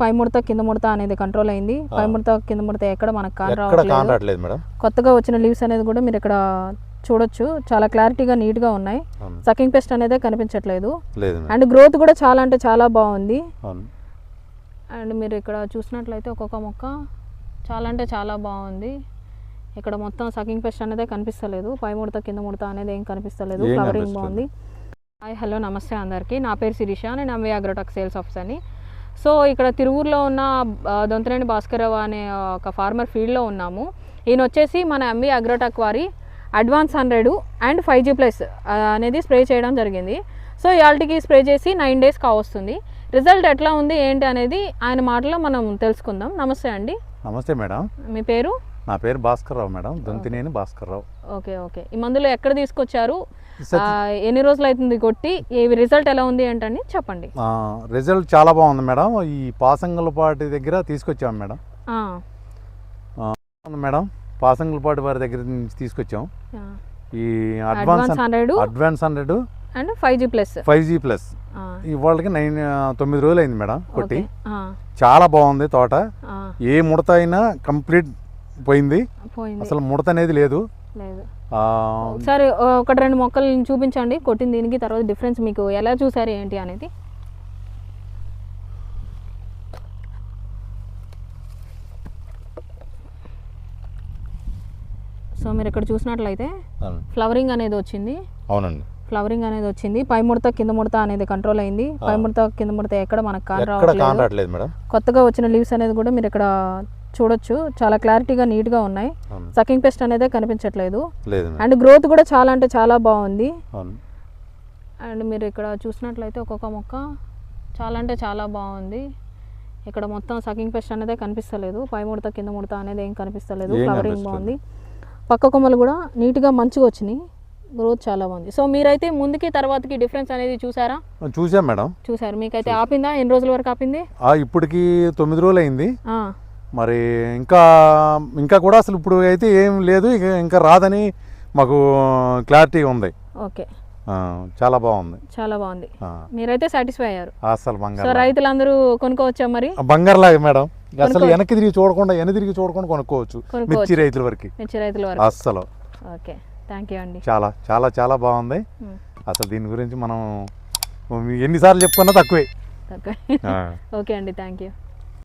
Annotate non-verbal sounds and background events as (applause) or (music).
పై ముడత కింద ముడత అనేది కంట్రోల్ అయింది. పై ముడత కింద ముడత ఎక్కడ మనకు కాన్ ఎక్కడ రావట్లేదు. కానట్లేదు మేడం? కొత్తగా వచ్చిన లీవ్స్ అనేది కూడా మీరు ఇక్కడ చూడొచ్చు. చాలా క్లారిటీగా నీట్గా ఉన్నాయి. అవును. సకింగ్ పెస్ట్ అనేది కనిపించట్లేదు. అండ్ గ్రోత్ కూడా చాలా అంటే చాలా బాగుంది. అండ్ మీరు ఇక్కడ చూసినట్లయితే ఒక్కొక్క మొక్క చాలా అంటే చాలా బాగుంది. ఇక్కడ మొత్తం సకింగ్ పెస్ట్ అనేది కనిపిస్తలేదు. పై ముడత కింద ముడత అనేది ఏం కనిపిస్తలేదు. ఫ్లవరింగ్. బాగుంది. హాయ్ హలో నమస్తే అందరికీ. నా పేరు శిరీష. నేను ఎంవీ అగ్రోటాక్ సేల్స్ ఆఫీసర్ని సో ఇక్కడ తిరువూరులో ఉన్న దొంతరేణి భాస్కరరావు అనే ఒక ఫార్మర్ ఫీల్డ్లో ఉన్నాము. ఈయన వచ్చేసి మన ఎంవీ అగ్రోటాక్ వారి advance hundred and five G plus అనేది స్ప్రే చేయడం జరిగింది. సో ఇవాళకి స్ప్రే చేసి నైన్ డేస్ కావస్తుంది. రిజల్ట్ ఎట్లా ఉంది ఏంటి అనేది ఆయన మాటలో మనం తెలుసుకుందాం. నమస్తే అండి. నమస్తే మేడం. మీ పేరు? నా పేరు Bhaskar Rao madam Dontineni Bhaskar Rao okay okay. ఈ మందులు ఎక్కడ తీసుకొచ్చారు? ఎన్ని రోజులు అవుతుంది కొట్టి? ఈ రిజల్ట్ ఎలా ఉంది ఏంటని చెప్పండి. రిజల్ట్ చాలా బాగుంది మేడం. ఈ పాసంగులపాటి దగ్గర తీసుకొచ్చాం మేడం. మేడం. పాసంగులపాటి వారి దగ్గర నుంచి తీసుకొచ్చాం. ఈ advance hundred. Advance hundred. And five G plus. Five G plus. ఇవాళకి నైన్ తొమ్మిది రోజులు అయింది మేడం కొట్టి. చాలా బాగుంది తోట. ఏ ముడత అయినా కంప్లీట్ పోయింది? అసలు ముడత అనేది లేదు. ఒకసారి ఒకటి రెండు మొక్కలు చూపించండి. కొట్టిన దీనికి తర్వాత డిఫరెన్స్ మీకు ఎలా చూసారు ఏంటి అనేది. సో మీరు ఇక్కడ చూసినట్లయితే. ఫ్లవరింగ్ అనేది వచ్చింది. అవునండి. ఫ్లవరింగ్ అనేది వచ్చింది. పై ముడత కింద ముడత అనేది కంట్రోల్ అయింది. పై ముడత కింద ముడత ఎక్కడ మనకు కాన్ రావట్లేదు కొత్తగా వచ్చిన లీవ్స్ అనేది కూడా మీరు ఇక్కడ చూడొచ్చు. చాలా క్లారిటీగా నీట్గా ఉన్నాయి. సకింగ్ పెస్ట్ అనేది కనిపించట్లేదు. అండ్ గ్రోత్ కూడా చాలా అంటే చాలా బాగుంది. అండ్ మీరు ఇక్కడ చూసినట్లయితే ఒక్కొక్క మొక్క చాలా అంటే చాలా బాగుంది. ఇక్కడ మొత్తం సకింగ్ పెస్ట్ అనేది కనిపిస్తలేదు. పై ముడత కింద ముడత అనేది ఏం కనిపిస్తలేదు. ఫ్లవరింగ్. బాగుంది. పక్క కొమ్మలు కూడా నీట్గా మంచిగా వచ్చినాయి. గ్రోత్ చాలా బాగుంది. సో మీరైతే ముందుకి తర్వాతకి డిఫరెన్స్ అనేది చూసారా? చూసాం మేడం. చూసారు. మీకైతే ఆపిందా? ఎన్ని రోజుల వరకు ఆపింది? ఇప్పటికి తొమ్మిది రోజులు అయింది మరి ఇంకా ఇంకా కూడా అసలు ఇప్పుడు అయితే ఏం లేదు ఇక ఇంకా రాదని మాకు క్లారిటీ ఉంది. ఓకే. చాలా బాగుంది. చాలా బాగుంది. మీరైతే సాటిస్ఫై అయ్యారు. అసలు బంగారు రైతులందరూ కొనుక్కోవచ్చా మరి? బంగారులాగా మేడం. అసలు వెనక్కి తిరిగి చూడకుండా వెనక తిరిగి చూడకుండా కొనుక్కోవచ్చు. మిర్చి రైతుల వరకు. మిర్చి రైతుల వరకు. అస్సలు. ఓకే. థ్యాంక్ యూ అండి. చాలా చాలా చాలా బాగుంది. అసలు దీని గురించి మనం ఎన్నిసార్లు చెప్పుకున్నా తక్కువే. (laughs) ఓకే అండి. Thank you